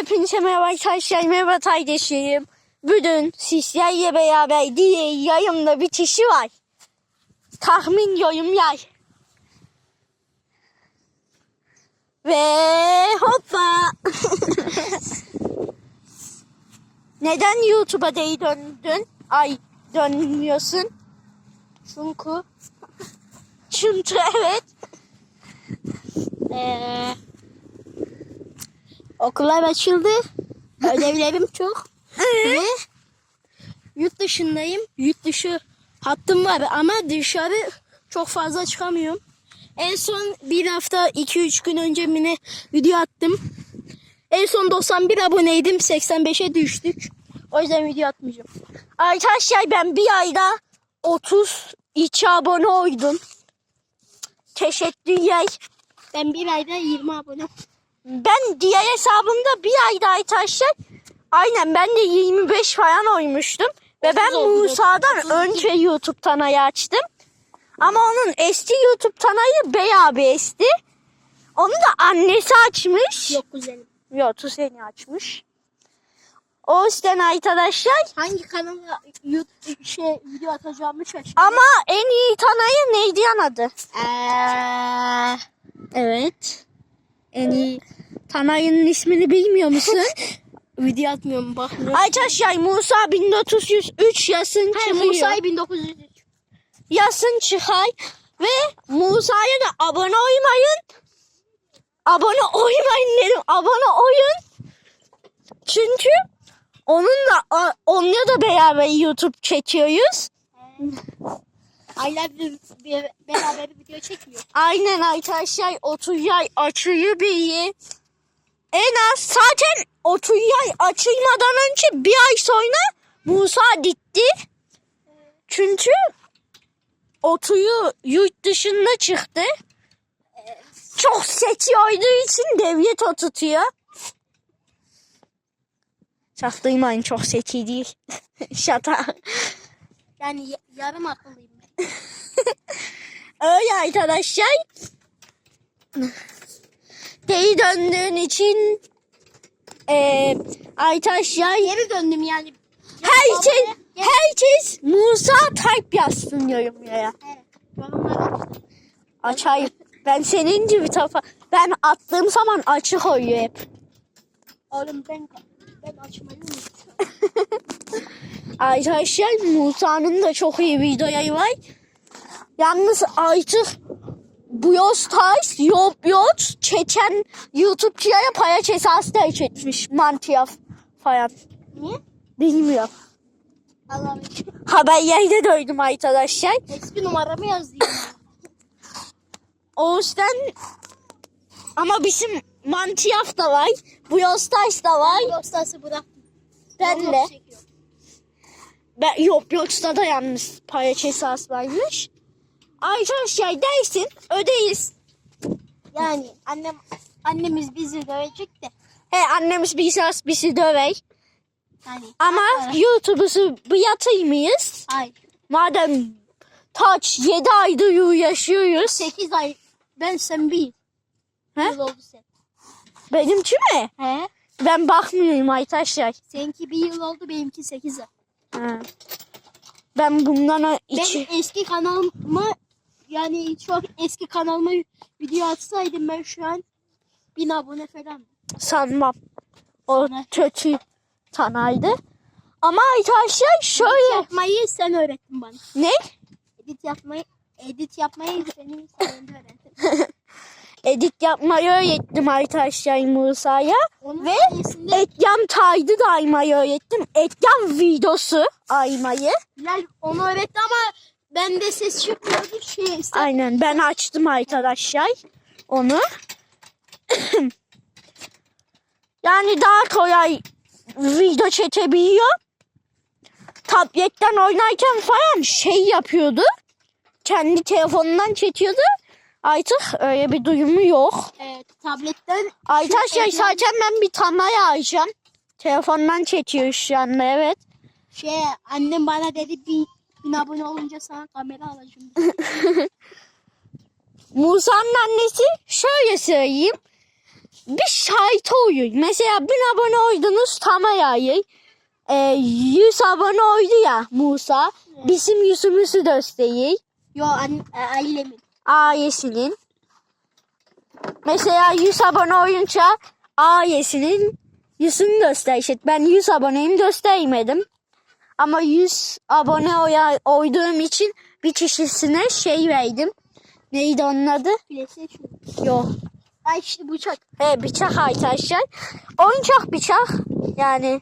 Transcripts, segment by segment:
Hepinize merhaba arkadaşlar. Merhaba kardeşlerim. Bugün sizlerle beraber diye yayımda bitişi var. Tahmin yorum yay. Ve hoppa. Neden YouTube'a değil döndün? Ay dönmüyorsun. Çünkü. Çünkü evet. Eee Okullar açıldı. Ödevlerim çok. Ve yurt dışındayım. Yurt dışı hattım var ama dışarı çok fazla çıkamıyorum. En son bir hafta 2-3 gün önce mi ne video attım. En son 91 aboneydim. 85'e düştük. O yüzden video atmayacağım. Arkadaşlar ben bir ayda 32 abone oldum. Teşekkürler. Ben bir ayda 20 abone. Ben diğer hesabımda bir ayda arkadaşlar aynen ben de 25 falan oymuştum. Ve ben Musa'dan önce YouTube tanayı açtım. Ama onun eski YouTube tanayı Bey abi esti. Onu da annesi açmış. Yok kuzenim. Yok Tuzeni açmış. O yüzden arkadaşlar Hangi kanala YouTube şey video atacağımı şaşırdım. ama en iyi tanayı neydi yan adı? Eee, Evet. En iyi tanayının ismini bilmiyor musun? video atmıyorum bakmıyorum. Arkadaşlar Musa 1903 yasın Ha, çıkıyor. Musa'yı 1903. Yasın çıkay ve Musa'ya da abone olmayın. Abone olmayın dedim. Abone olun. Çünkü onunla onunla da beraber YouTube çekiyoruz. Aylar bir, bir, beraber bir video çekmiyor. Aynen arkadaşlar 30 ay açıyı bir en az zaten 30 ay açılmadan önce bir ay sonra Musa gitti. Çünkü otuyu yurt dışında çıktı. Çok seti olduğu için devlet o tutuyor. Çaktırmayın çok seti değil. Şata. Yani ya- yarım akıllıyım. ben. Öyle arkadaşlar. Geri döndüğün için eee arkadaşlar Geri döndüm yani. herkes, herkes Musa Type yazsın yorumlara. Evet, yorumlara. Açayım. Ben senin gibi tafa ben attığım zaman açık oluyor hep. Oğlum ben ben açmayı unuttum. Arkadaşlar Musa'nın da çok iyi videoları var. Yalnız artık bu Stars, Yob Yot, çeken YouTube'cuya paya cezası da çekmiş. Mantıya falan. Niye? Bilmiyorum. Allah'ım. Haberlerde duydum arkadaşlar. Eski numaramı yazdım. O yüzden ama bizim Mantiyaf da var. Bu Stars da var. Yoksa bıraktım. Ben de. Ben yok yoksa da yalnız paya cezası varmış. Arkadaşlar dersin ödeyiz. Yani annem annemiz bizi dövecek de. He annemiz biraz bizi döver. Yani Ama. YouTube'uzu bıyatır mıyız? Hayır. Madem taç 7 aydır yaşıyoruz. 8 ay. Ben sen bir He? yıl oldu sen. Benimki mi? He? Ben bakmıyorum arkadaşlar. Seninki bir yıl oldu benimki 8 ay. Ha. Ben bundan Ben içi... eski kanalıma yani çok eski kanalıma video atsaydım ben şu an 1000 abone falan. sanmam. O kötü tanaydı. Ama arkadaşlar Edit şöyle. yapmayı sen öğrettin bana. Ne? Edit yapmayı edit yapmayı senin sayende. Edit yapmayı öğrettim arkadaşlar Musa'ya. Ve sayesinde Ekrem taydı da aymayı öğrettim. Ekrem videosu aymayı. Bilal onu öğretti ama bende ses çıkmıyordu şey işte. Aynen ben açtım arkadaşlar onu. yani daha kolay video çekebiliyor. Tabletten oynarken falan şey yapıyordu. Kendi telefonundan çekiyordu. Artık öyle bir duyumu yok. Evet, tabletten Arkadaşlar ekran- zaten ben bir tanaya alacağım. Telefondan çekiyor şu anda evet. şey annem bana dedi bin, bin abone olunca sana kamera alacağım. Musa'nın annesi şöyle söyleyeyim. bir sayta oyun. Mesela 1000 abone oydunuz Tamera'yı. E, 100 abone oydu ya Musa. Bizim yüzümüzü gösteriyor. Yo an, e, ailemin. ailesinin. Mesela 100 abone oyunca ailesinin yüzünü gösterecek. Ben 100 aboneyim göstermedim. Ama 100 abone oya, oyduğum için bir kişisine şey verdim. Neydi onun adı? PlayStation. Yok. Ay işte bıçak. He, bıçak arkadaşlar. Oyuncak bıçak. Yani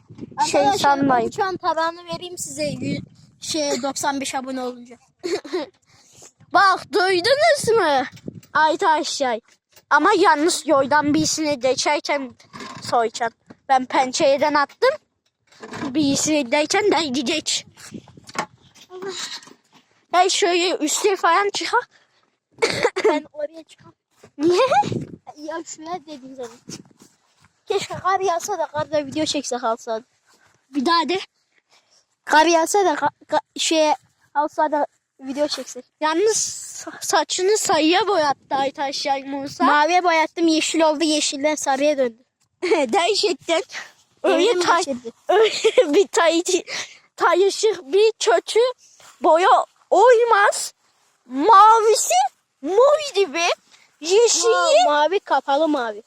şey Arkadaşlar, sanmayın. Şu an tabağını vereyim size. Yü- Şey 95 abone olunca. Bak duydunuz mu? Arkadaşlar. Ama yalnız yoldan birisini geçerken soyacağım. Ben pencereden attım. Birisini deyken de geç. Ben şöyle üstüne falan çıkar. ben oraya çıkam. Niye? Ya şuraya dedim sana. Keşke kar yağsa da karda video çeksek alsak. Bir daha de. Kar yağsa da ka- ka- şey alsa da video çeksek. Yalnız sa- saçını sayıya boyattı arkadaşlar Musa. Maviye boyattım yeşil oldu yeşilden sarıya döndü. Gerçekten öyle tay öyle bir tay tayışık bir kötü boya olmaz. Mavisi mor gibi. Yeşili Ma- mavi kapalı mavi.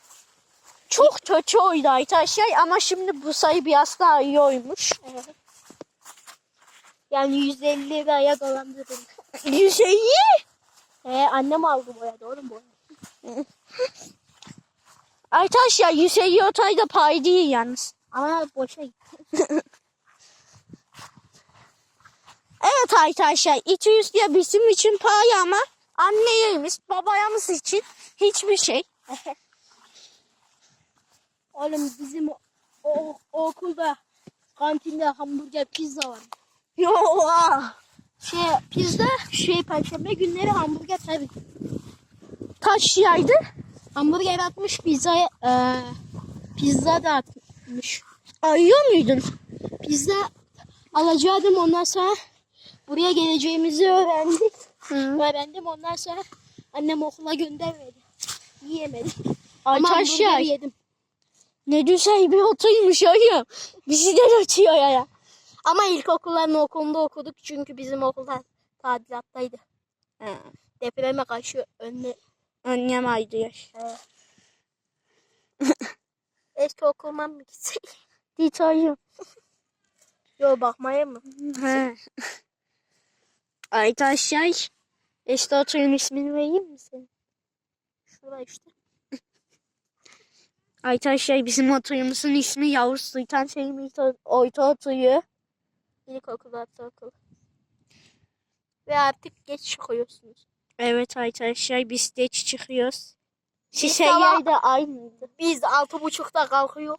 çok kötü oydu arkadaşlar ama şimdi bu sayı biraz daha iyi oymuş. Yani 150 liraya dolandırdım. Yüzeyi He annem aldı boya doğru mu arkadaşlar yüzeyi otayda pay değil yalnız. Ama boşa gitti. Evet arkadaşlar 200 diye bizim için pay ama anneyemiz babayamız için hiçbir şey. Oğlum bizim o, o- o okulda kantinde hamburger pizza var. Yo. Şey pizza şey perşembe günleri hamburger tabii. Kaç yaydı? Hamburger atmış pizza e, pizza da atmış. Ayıyor muydun? Pizza alacaktım ondan sonra buraya geleceğimizi öğrendik. Öğrendim ondan sonra annem okula göndermedi. Yiyemedim. Ama Arkadaşlar hamburger yedim. ne güzel bir otuymuş oyum. Bizi de ötüyor ya. Ama ilkokulların okulunda okuduk çünkü bizim okulda tadilattaydı. Depreme karşı önüne Annem aydı yaş. eski okuluma mı gitsek? Dit oyum. Yok bakmaya mı? He. Arkadaşlar işte otuyun ismini vereyim mi senin? Şurada işte. Arkadaşlar bizim otuyumuzun ismi Yavuz Sultan Selim Oyta Otuyu. İlkokul, ortaokul. Ve artık geç çıkıyorsunuz. Evet arkadaşlar biz de çıkıyoruz. Sabah- yerde aynıydı. Biz altı buçukta kalkıyor.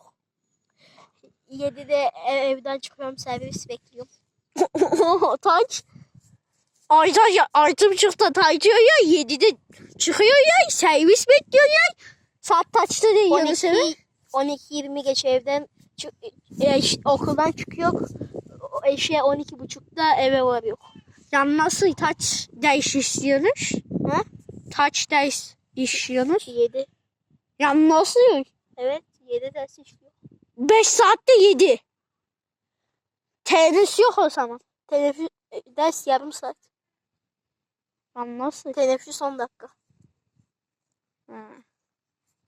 Yedide ev- evden çıkıyorum servis bekliyorum. Taç. Arkadaşlar altı buçukta taycıyor ya yedide çıkıyor ya servis bekliyor ya. Saat kaçta değil yanlış eve? 12 12 20 geç evden çık, e, okuldan çıkıyor. E, Şey 12 buçukta eve varıyor. Yani nasıl taç ders işliyorsunuz? Ha? Taç ders işliyorsunuz? 7. Yani nasıl? Evet 7 ders işliyor. 5 saatte 7. Tenis yok o zaman. Teneffüs e, ders yarım saat. Yani nasıl? Teneffüs 10 dakika. Ha.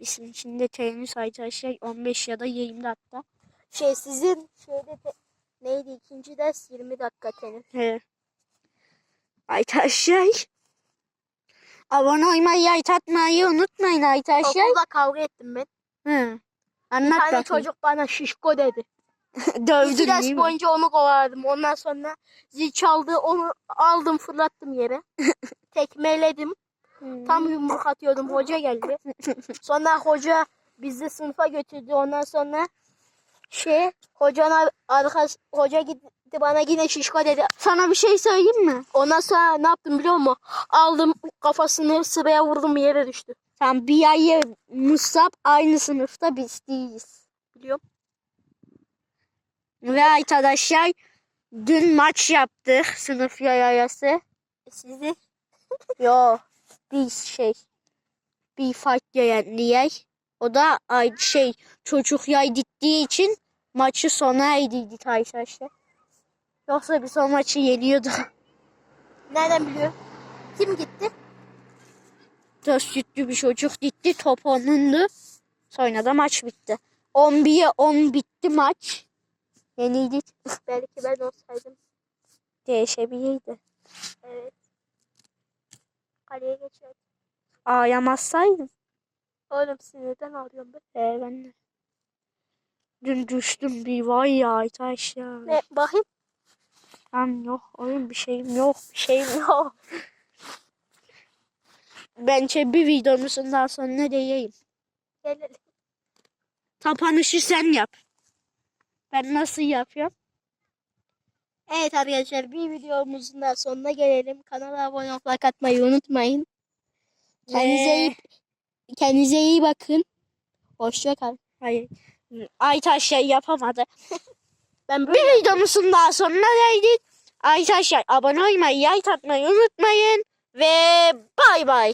Bizim için de tenis arkadaşlar 15 ya da 20 dakika. Şey sizin şeyde te- neydi ikinci ders 20 dakika teneffüs. He. Arkadaşlar. Abone olmayı, like atmayı unutmayın arkadaşlar. Okulda kavga ettim ben. Hı. Bir Anlat tane bakayım. çocuk bana şişko dedi. Dövdün ders değil mi? boyunca onu kovaladım. Ondan sonra zil çaldı onu aldım fırlattım yere. Tekmeledim. Tam yumruk atıyordum. Hoca geldi. Sonra hoca bizi sınıfa götürdü. Ondan sonra şey hocanın arkadaş hoca gitti bana yine şişko dedi. Sana bir şey söyleyeyim mi? Ondan sonra ne yaptım biliyor musun? Aldım kafasını sıraya vurdum yere düştü. Sen bir ay Musab aynı sınıfta biz değiliz. Biliyorum. Ve arkadaşlar dün maç yaptık sınıf yayası. Sizi Yo biz şey bir fight yayan diye O da ay şey çocuk yay gittiği için maçı sona erdiydik arkadaşlar. Yoksa biz o maçı yeniyordu. Nereden biliyorsun? Kim gitti? Dört sütlü bir çocuk gitti. Top onundu. Sonra da maç bitti. 11'ye 10 bitti maç. Yenildik. Belki ben olsaydım. Değişebilirdi. Evet. Kaleye geçerdim. Ağlayamazsaydım. Oğlum sinirden ağlıyorum ben. Ee, ben de. Dün düştüm bir vay ya arkadaşlar. Ne bakayım? Tam yok. Oyun bir şeyim yok. Bir şeyim yok. Bence bir videomuzdan sonra diyeyim. Gelelim. Kapanışı sen yap. Ben nasıl yapıyorum? Evet arkadaşlar bir videomuzun da sonuna gelelim. Kanala abone olup like atmayı unutmayın. Kendinize Ve- iyi, kendinize iyi bakın. Hoşça kalın. Hayır. Aytaş yapamadı. Ben böyle Bir videomuzun daha sonuna geldik. Arkadaşlar abone olmayı, like atmayı unutmayın. Ve bay bay.